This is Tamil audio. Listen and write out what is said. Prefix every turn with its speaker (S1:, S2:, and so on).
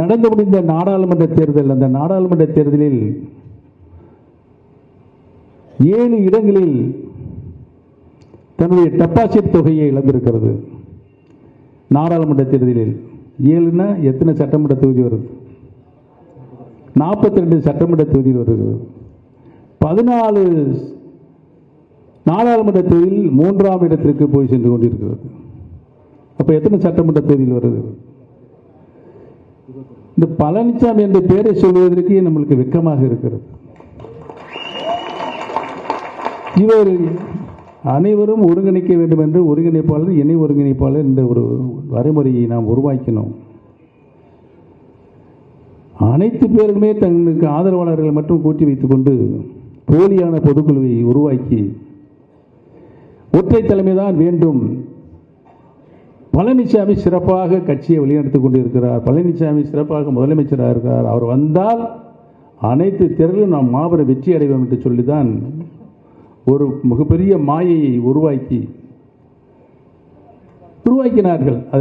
S1: நடந்து முடிந்த நாடாளுமன்ற தேர்தல் அந்த நாடாளுமன்ற தேர்தலில் ஏழு இடங்களில் தன்னுடைய டெபாசிட் தொகையை இழந்திருக்கிறது. நாடாளுமன்ற தேர்தலில் ஏழுனா எத்தனை சட்டமன்ற தொகுதி வருது? நாற்பத்தி ரெண்டு சட்டமன்ற தொகுதியில் வருகிறது பதினாலு நாடாளுமன்ற தொகுதியில் மூன்றாம் இடத்திற்கு போய் சென்று கொண்டிருக்கிறது. அப்போ எத்தனை சட்டமன்ற தொகுதியில் வருது? இந்த பழனிசாமி என்ற பெயரை சொல்வதற்கு நம்மளுக்கு வெக்கமாக இருக்கிறது. இவர் அனைவரும் ஒருங்கிணைக்க வேண்டும் என்று ஒருங்கிணைப்பாளர் இணை ஒருங்கிணைப்பாளர் என்ற ஒரு வரைமுறையை நாம் உருவாக்கினோம். அனைத்து பேருமே தங்களுக்கு ஆதரவாளர்களை மட்டும் கூட்டி வைத்துக்கொண்டு போலியான பொதுக்குழுவை உருவாக்கி ஒற்றை தலைமைதான் வேண்டும். பழனிசாமி சிறப்பாக கட்சியை வழிநடத்திக் கொண்டிருக்கிறார். பழனிசாமி சிறப்பாக முதலமைச்சராக இருக்கிறார் அவர் வந்தால் அனைத்து தேர்தலும் நாம் மாபெரும் வெற்றி அடைவோம் என்று சொல்லிதான் ஒரு மிகப்பெரிய மாயையை உருவாக்கி உருவாக்கினார்கள்.